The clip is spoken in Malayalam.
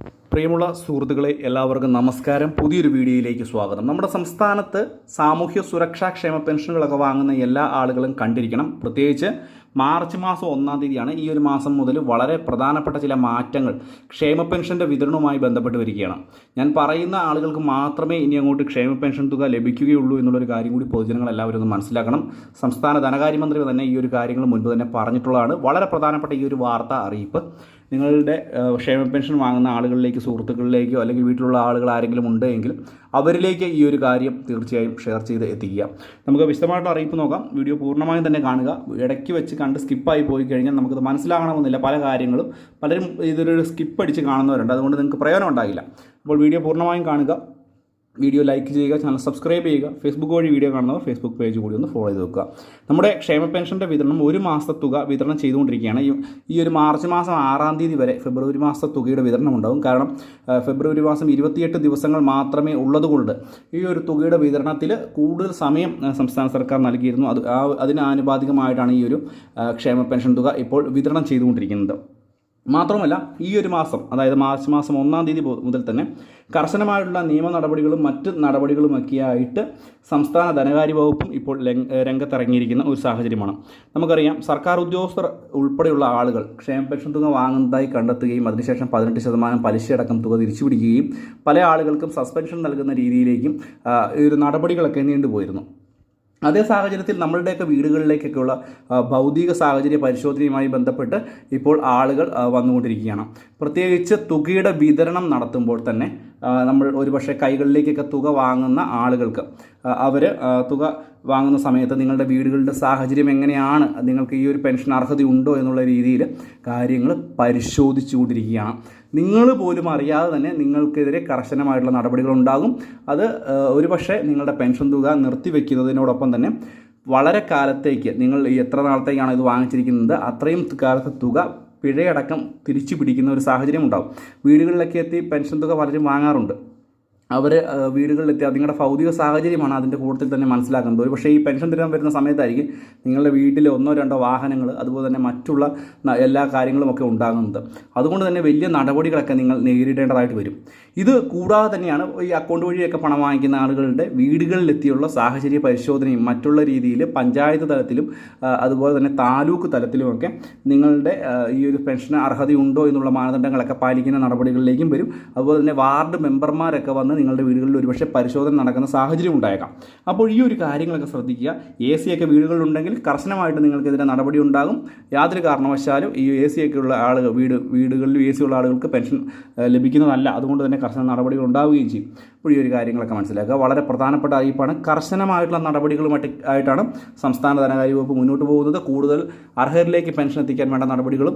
പ്രിയമുള്ള സുഹൃത്തുക്കളെ എല്ലാവർക്കും നമസ്കാരം. പുതിയൊരു വീഡിയോയിലേക്ക് സ്വാഗതം. നമ്മുടെ സംസ്ഥാനത്ത് സാമൂഹ്യ സുരക്ഷാ ക്ഷേമ പെൻഷനുകളൊക്കെ വാങ്ങുന്ന എല്ലാ ആളുകളും കണ്ടിരിക്കണം. പ്രത്യേകിച്ച് മാർച്ച് മാസം ഒന്നാം തീയതിയാണ് ഈ ഒരു മാസം മുതൽ വളരെ പ്രധാനപ്പെട്ട ചില മാറ്റങ്ങൾ ക്ഷേമ പെൻഷന്റെ വിതരണവുമായി ബന്ധപ്പെട്ട് വരികയാണ്. ഞാൻ പറയുന്ന ആളുകൾക്ക് മാത്രമേ ഇനി അങ്ങോട്ട് ക്ഷേമ പെൻഷൻ തുക ലഭിക്കുകയുള്ളൂ എന്നുള്ളൊരു കാര്യം കൂടി പൊതുജനങ്ങൾ എല്ലാവരും ഒന്ന് മനസ്സിലാക്കണം. സംസ്ഥാന ധനകാര്യമന്ത്രി തന്നെ ഈ ഒരു കാര്യങ്ങൾ മുൻപ് തന്നെ പറഞ്ഞിട്ടുള്ളതാണ്. വളരെ പ്രധാനപ്പെട്ട ഈ ഒരു വാർത്ത അറിയിപ്പ്. നിങ്ങളുടെ ക്ഷേമ പെൻഷൻ വാങ്ങുന്ന ആളുകളിലേക്ക് സുഹൃത്തുക്കളിലേക്കോ അല്ലെങ്കിൽ വീട്ടിലുള്ള ആളുകൾ ആരെങ്കിലും ഉണ്ടെങ്കിൽ അവരിലേക്ക് ഈ ഒരു കാര്യം തീർച്ചയായും ഷെയർ ചെയ്ത് എത്തിക്കുക. നമുക്ക് വിശദമായിട്ട് അറിയിപ്പ് നോക്കാം. വീഡിയോ പൂർണമായും തന്നെ കാണുക. ഇടയ്ക്ക് വെച്ച് കണ്ട് സ്കിപ്പായി പോയി കഴിഞ്ഞാൽ നമുക്കത് മനസ്സിലാകണമെന്നില്ല. പല കാര്യങ്ങളും പലരും ഇതൊരു സ്കിപ്പ് അടിച്ച് കാണുന്നവരുണ്ട്. അതുകൊണ്ട് നിങ്ങൾക്ക് പ്രയോജനം ഉണ്ടാകില്ല. അപ്പോൾ വീഡിയോ പൂർണമായും കാണുക. വീഡിയോ ലൈക്ക് ചെയ്യുക ചാനൽ സബ്സ്ക്രൈബ് ചെയ്യുക ഫേസ്ബുക്ക് വഴി വീഡിയോ കാണുന്നവർ ഫേസ്ബുക്ക് പേജ് കൂടി ഒന്ന് ഫോളോ ചെയ്ത് വെക്കുക. നമ്മുടെ ക്ഷേമ പെൻഷന്റെ വിതരണം ഒരു മാസത്തെ തുക വിതരണം ചെയ്തുകൊണ്ടിരിക്കുകയാണ്. ഈ ഒരു മാർച്ച് മാസം ആറാം തീയതി വരെ ഫെബ്രുവരി മാസത്തെ തുകയുടെ വിതരണം ഉണ്ടാകും. കാരണം ഫെബ്രുവരി മാസം ഇരുപത്തിയെട്ട് ദിവസങ്ങൾ മാത്രമേ ഉള്ളതുകൊണ്ട് ഈ ഒരു തുകയുടെ വിതരണത്തിൽ കൂടുതൽ സമയം സംസ്ഥാന സർക്കാർ നൽകിയിരുന്നു. അത് ആ അതിന് ആനുപാതികമായിട്ടാണ് ഈ ഒരു ക്ഷേമ പെൻഷൻ തുക ഇപ്പോൾ വിതരണം ചെയ്തുകൊണ്ടിരിക്കുന്നത്. മാത്രമല്ല ഈ ഒരു മാസം അതായത് മാർച്ച് മാസം ഒന്നാം തീയതി മുതൽ തന്നെ കർശനമായിട്ടുള്ള നിയമ നടപടികളും മറ്റ് നടപടികളുമൊക്കെയായിട്ട് സംസ്ഥാന ധനകാര്യ വകുപ്പും ഇപ്പോൾ രംഗത്തിറങ്ങിയിരിക്കുന്ന ഒരു സാഹചര്യമാണ്. നമുക്കറിയാം സർക്കാർ ഉദ്യോഗസ്ഥർ ഉൾപ്പെടെയുള്ള ആളുകൾ ക്ഷേമ പെൻഷൻ തുക വാങ്ങുന്നതായി കണ്ടെത്തുകയും അതിനുശേഷം പതിനെട്ട് ശതമാനം പലിശയടക്കം തുക തിരിച്ചു പിടിക്കുകയും പല ആളുകൾക്കും സസ്പെൻഷൻ നൽകുന്ന രീതിയിലേക്കും ഒരു നടപടികളൊക്കെ നീണ്ടുപോയിരുന്നു. അതേ സാഹചര്യത്തിൽ നമ്മളുടെയൊക്കെ വീടുകളിലേക്കൊക്കെയുള്ള ഭൗതിക സാഹചര്യ പരിശോധനയുമായി ബന്ധപ്പെട്ട് ഇപ്പോൾ ആളുകൾ വന്നുകൊണ്ടിരിക്കുകയാണ്. പ്രത്യേകിച്ച് തുകയുടെ വിതരണം നടത്തുമ്പോൾ തന്നെ നമ്മൾ ഒരുപക്ഷെ കൈകളിലേക്കൊക്കെ തുക വാങ്ങുന്ന ആളുകൾക്ക് അവർ തുക വാങ്ങുന്ന സമയത്ത് നിങ്ങളുടെ വീടുകളുടെ സാഹചര്യം എങ്ങനെയാണ് നിങ്ങൾക്ക് ഈ ഒരു പെൻഷൻ അർഹതയുണ്ടോ എന്നുള്ള രീതിയിൽ കാര്യങ്ങൾ പരിശോധിച്ചുകൊണ്ടിരിക്കുകയാണ്. നിങ്ങൾ പോലും അറിയാതെ തന്നെ നിങ്ങൾക്കെതിരെ കർശനമായിട്ടുള്ള നടപടികൾ ഉണ്ടാകും. അത് ഒരുപക്ഷെ നിങ്ങളുടെ പെൻഷൻ തുക നിർത്തിവെക്കുന്നതിനോടൊപ്പം തന്നെ വളരെ കാലത്തേക്ക് നിങ്ങൾ എത്ര നാളത്തേക്കാണ് ഇത് വാങ്ങിച്ചിരിക്കുന്നത് അത്രയും കാലത്തെ തുക പിഴയടക്കം തിരിച്ചു പിടിക്കുന്ന ഒരു സാഹചര്യം ഉണ്ടാവും വീടുകളിലൊക്കെ എത്തി പെൻഷൻ തുക പലരും വാങ്ങാറുണ്ട്. അവർ വീടുകളിലെത്തി. നിങ്ങളുടെ ഭൗതിക സാഹചര്യമാണ് അതിന്റെ കൂട്ടത്തിൽ തന്നെ മനസ്സിലാക്കുന്നത് ഒരു പക്ഷേ ഈ പെൻഷൻ തരാൻ വരുന്ന സമയത്തായിരിക്കും നിങ്ങളുടെ വീട്ടിൽ ഒന്നോ രണ്ടോ വാഹനങ്ങൾ അതുപോലെ തന്നെ മറ്റുള്ള എല്ലാ കാര്യങ്ങളും ഒക്കെ ഉണ്ടാകുന്നത്. അതുകൊണ്ട് തന്നെ വലിയ നടപടികളൊക്കെ നിങ്ങൾ നേരിടേണ്ടതായിട്ട് വരും. ഇത് കൂടാതെ തന്നെയാണ് ഈ അക്കൗണ്ട് വഴിയൊക്കെ പണം വാങ്ങിക്കുന്ന ആളുകളുടെ വീടുകളിലെത്തിയുള്ള സാഹചര്യ പരിശോധനയും മറ്റുള്ള രീതിയിൽ പഞ്ചായത്ത് തലത്തിലും അതുപോലെ തന്നെ താലൂക്ക് തലത്തിലുമൊക്കെ നിങ്ങളുടെ ഈ ഒരു പെൻഷന് അർഹതയുണ്ടോ എന്നുള്ള മാനദണ്ഡങ്ങളൊക്കെ പാലിക്കുന്ന നടപടികളിലേക്കും വരും. അതുപോലെ തന്നെ വാർഡ് മെമ്പർമാരൊക്കെ വന്ന് നിങ്ങളുടെ വീടുകളിൽ ഒരുപക്ഷെ പരിശോധന നടക്കുന്ന സാഹചര്യം ഉണ്ടായേക്കാം. അപ്പോൾ ഈ ഒരു കാര്യങ്ങളൊക്കെ ശ്രദ്ധിക്കുക. എ സി ഒക്കെ വീടുകളിലുണ്ടെങ്കിൽ കർശനമായിട്ട് നിങ്ങൾക്കെതിരെ നടപടി ഉണ്ടാകും. യാതൊരു കാരണവശാലും ഈ എ സി ഒക്കെ ഉള്ള ആളുകൾ വീട് വീടുകളിൽ എ സി ഉള്ള ആളുകൾക്ക് പെൻഷൻ ലഭിക്കുന്നതല്ല. അതുകൊണ്ട് തന്നെ കർശന നടപടികൾ ഉണ്ടാവുകയും ചെയ്യും. അപ്പോൾ ഈ ഒരു കാര്യങ്ങളൊക്കെ മനസ്സിലാക്കുക. വളരെ പ്രധാനപ്പെട്ട അറിയിപ്പാണ്. കർശനമായിട്ടുള്ള നടപടികളുമായിട്ട് ആയിട്ടാണ് സംസ്ഥാന ധനകാര്യ വകുപ്പ് മുന്നോട്ട് പോകുന്നത്. കൂടുതൽ അർഹരിലേക്ക് പെൻഷൻ എത്തിക്കാൻ വേണ്ട നടപടികളും